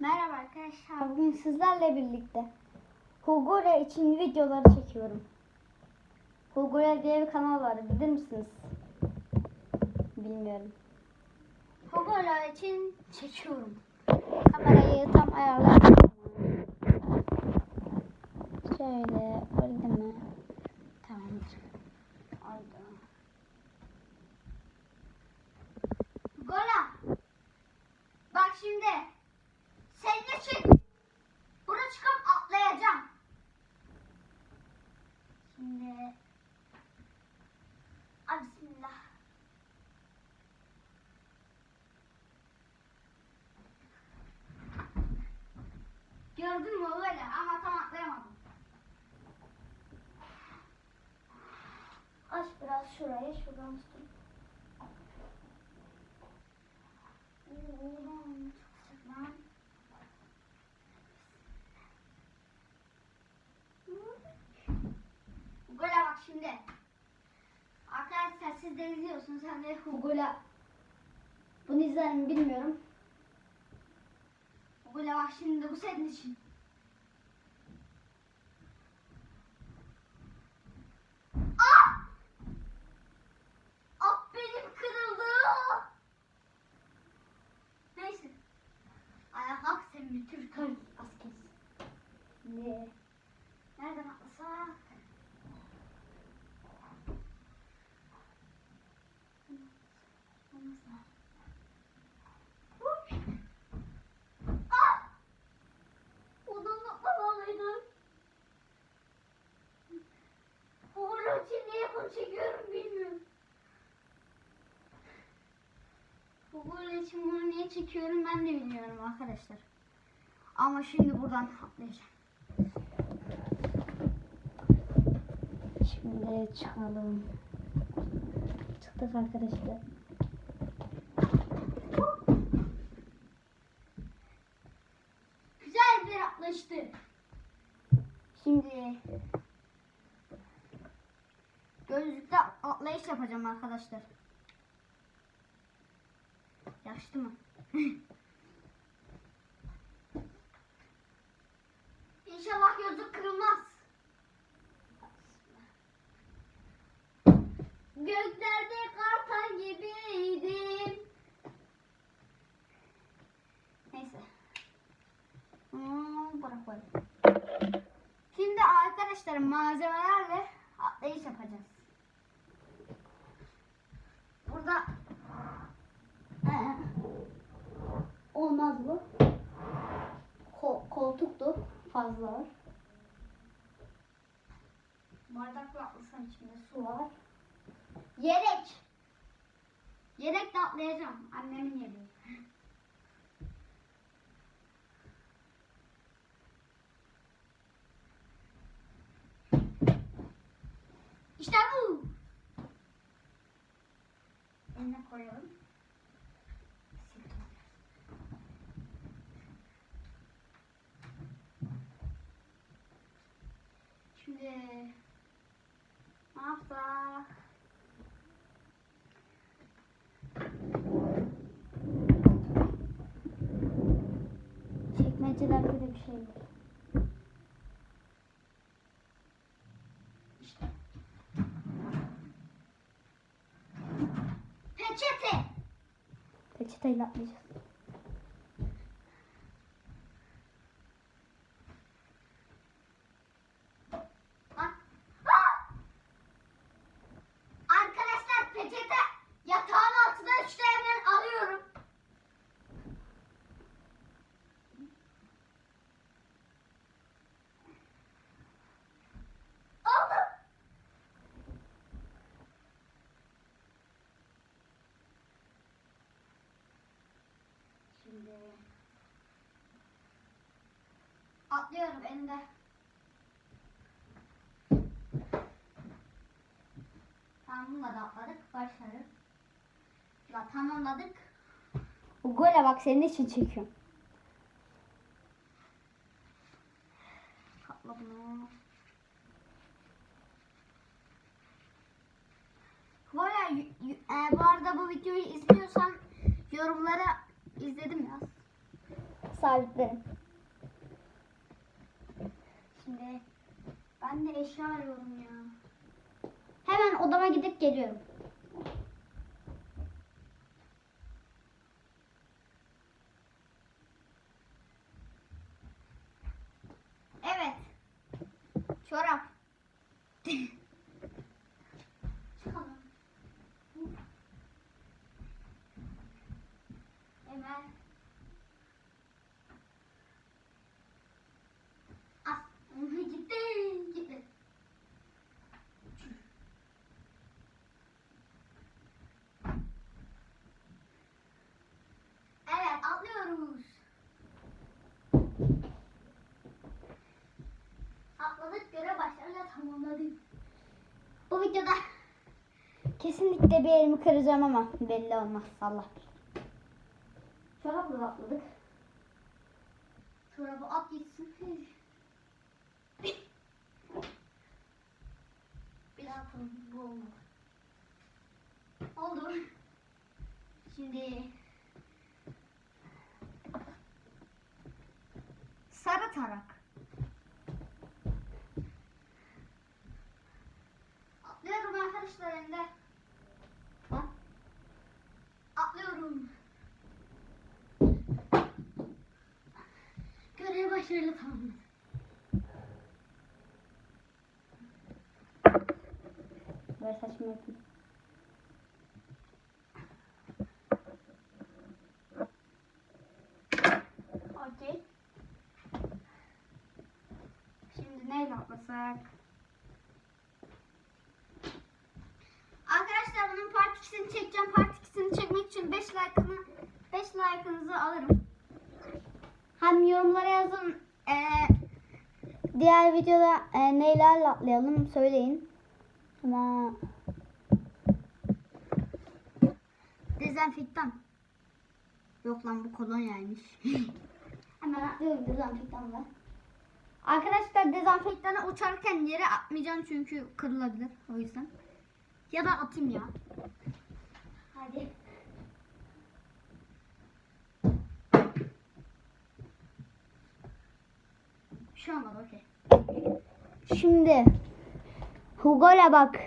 Merhaba arkadaşlar. Bugün sizlerle birlikte Hugura için videoları çekiyorum. Hugura diye bir kanal var. Bilir misiniz? Bilmiyorum. Hugura için çekiyorum. Kamerayı tam ayarladım. Şöyle oldu mu? Tamamdır. Oldu. Gola. Bak şimdi. İçin çıkıp atlayacağım. Şimdi Ay. Gördün mü öyle ama tam atlayamadım. Aç biraz şurayı, şuradan tutayım. Oo, çok sıcak. Google'a bak şimdi. Arkadaşlar siz de izliyorsunuz. Sen de Google'a bunu izler mi bilmiyorum. Google'a bak şimdi bu senin için. Ah! Ah benim kırıldı. Neyse. Ayağa kalk sen bir Türk asker. Ne? Nereden atlasak? Uy! Ah! Ondan atlamalıydım. Oğlum için niye bunu çekiyorum bilmiyorum. Bu için bunu çekiyorum ben de bilmiyorum arkadaşlar. Ama şimdi buradan atlayacağım. Şimdi çıkalım. Çıktık arkadaşlar. Güzel bir atlaştı. Şimdi gözlükte atlayış yapacağım arkadaşlar. Yaşlı mı? İnşallah gözlük kırılmaz. Göklerde kartal gibiydim. Neyse. Hmm, bırak böyle. Şimdi arkadaşlar malzemelerle atlayış yapacağız. Burada Ee, olmaz bu. Ko- koltuktu fazla var. Bardakla atlasam içinde su var. Yelek. Yelekle atlayacağım. Annemin yeleği. İşte bu. Eline koyalım. Şimdi ne yapsak? Çekmecelerde de bir şey var. İşte. Peçete. Peçeteyle atlayacağız. Bak. Ah! Arkadaşlar peçete yatağın altına işte hemen alıyorum. Aldım. Şimdi atlıyorum elinde. Tamam da atladık. Başarı. La tamamladık. Bu gole bak senin için çekiyorum. Katla bunu. Bu arada bu videoyu izliyorsan yorumlara izledim yaz. sabitlerim. Şimdi ben de eşya arıyorum ya. Hemen odama gidip geliyorum. Evet. Çorap. Çıkalım. Hemen. As. Gitti. Gitti. Evet atlıyoruz. Atladık göre başarıyla tamamladık. Bu videoda kesinlikle bir elimi kıracağım ama belli olmaz Allah bilir. Çorapla atladık. Çorabı at gitsin. Bir daha atalım. Bu olmadı. Oldu. Şimdi sarı tarak. Atlıyorum arkadaşlar önde. Ha? Atlıyorum. Görev başarılı tamamladım. Ver saçımı yapayım. Okey. Şimdi neyle atlasak? Arkadaşlar bunun part 2'sini çekeceğim. Part 2'sini çekmek için 5 like'ını 5 like'ınızı alırım. Hem yorumlara yazın. Ee, diğer videoda e, neylerle atlayalım söyleyin. Ama dezenfektan. Yok lan bu kolonyaymış. Hemen atlıyorum dezenfektanla. Arkadaşlar dezenfektanı uçarken yere atmayacağım çünkü kırılabilir o yüzden. Ya da atayım ya. Hadi. Bir şey olmadı okey. Şimdi Hugo'la bak.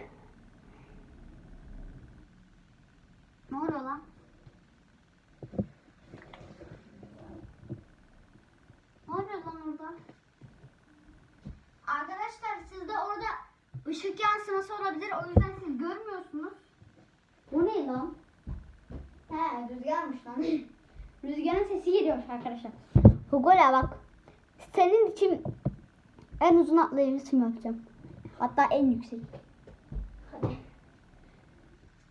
Ne oluyor lan? Ne oluyor lan orada? Arkadaşlar sizde orada ışık yansıması olabilir. O yüzden siz görmüyorsunuz. Bu ne lan? He rüzgarmış lan. Rüzgarın sesi geliyormuş arkadaşlar. Hugo'la bak. Senin için en uzun atlayışımı yapacağım. Hatta en yüksek. Hadi.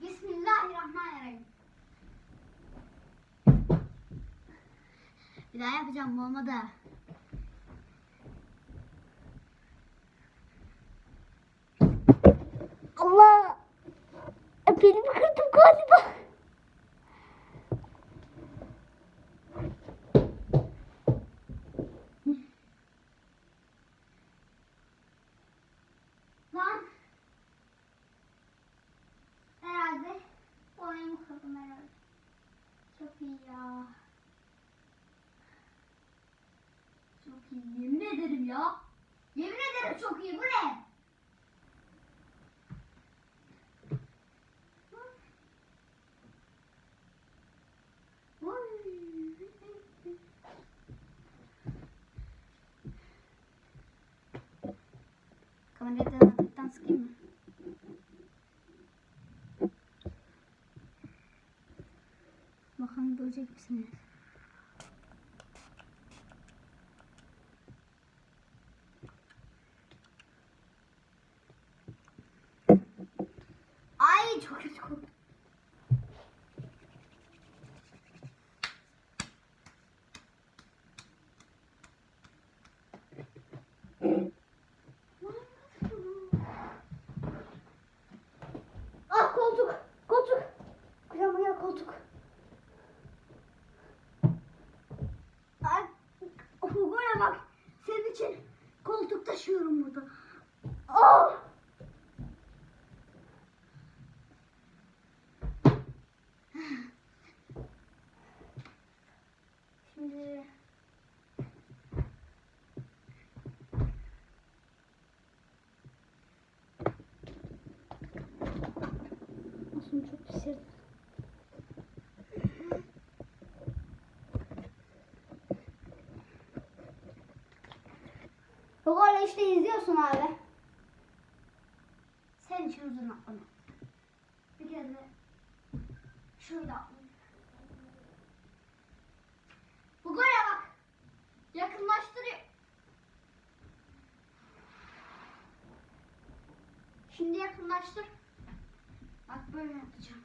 Bismillahirrahmanirrahim. Bir daha yapacağım bu olmadı. Allah! Belimi kırdım galiba. Lan! Herhalde boynumu kırdım herhalde. Çok iyi ya. Çok iyi. Yemin ederim ya. Yemin ederim çok iyi. Bu ne? Kamerayı dezenfektan sıkayım mı? Bakalım görecek misiniz? Burada. İşte izliyorsun abi. Sen için uzun atlama. Bir kere de şurada atlayayım. Gogo'ya bak. Yakınlaştırıyor. Şimdi yakınlaştır. Bak böyle yapacağım.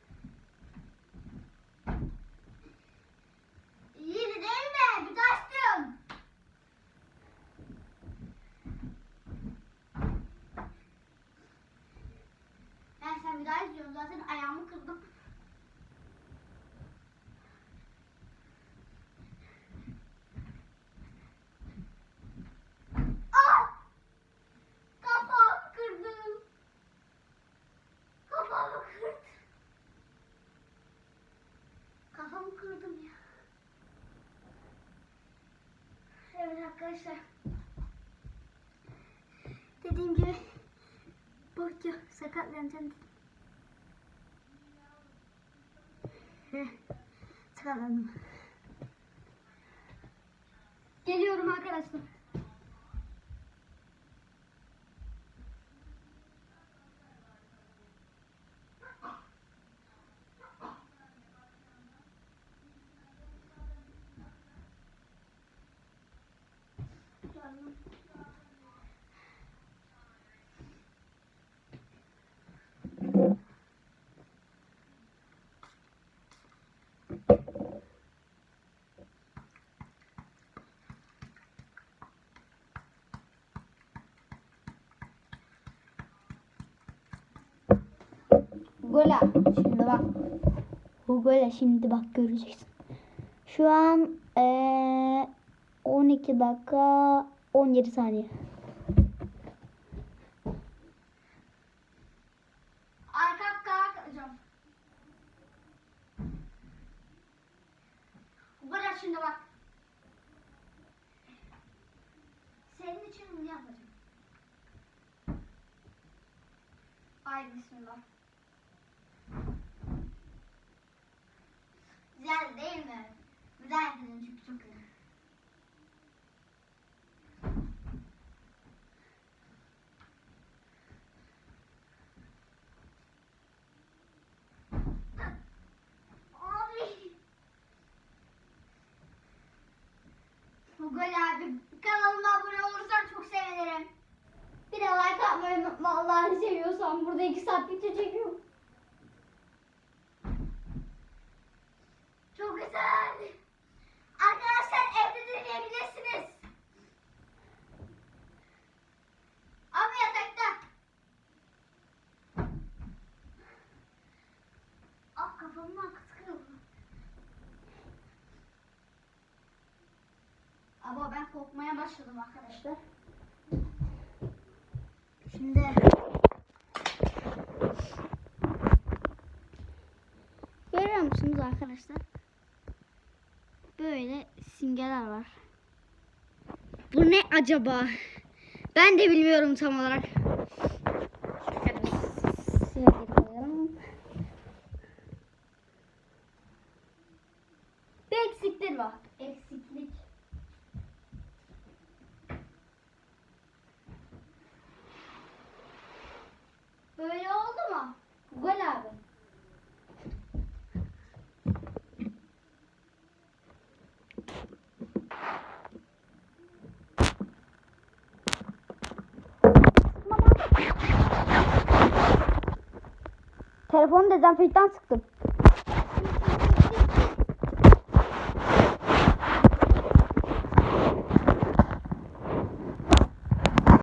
İyi değil mi? Bir daha istiyorum. Ben sen bir daha izliyorum zaten ayağımı kırdım. Ah! Kafamı kırdım. Kafamı kırdım. Kafamı kırdım ya. Evet arkadaşlar. Dediğim gibi Burcu sakatlanacağım. Heh, Sakatlandım. Geliyorum arkadaşlar. Gola şimdi bak. Gola şimdi bak göreceksin. Şu an eee 12 dakika 17 saniye. Şimdi bak. Senin için bunu yapacağım. Ay bismillah. Güzel değil mi? Güzel yapacağım çünkü çok güzel. Abi. Gol abi kanalıma abone olursan çok sevinirim. Bir de like atmayı unutma Allah'ını seviyorsan. Burada iki saat video çekiyorum. Çok güzel. Arkadaşlar evde deneyebilirsiniz. Ama yatakta. Ah kafamın arkası kırıldı. Ama ben korkmaya başladım arkadaşlar. Şimdi Görüyor musunuz arkadaşlar? Böyle simgeler var. Bu ne acaba? Ben de bilmiyorum tam olarak. Şöyle koyalım. Bir eksiklik var. Eksiklik. Böyle oldu mu? Gol abi. Telefonu dezenfektan sıktım.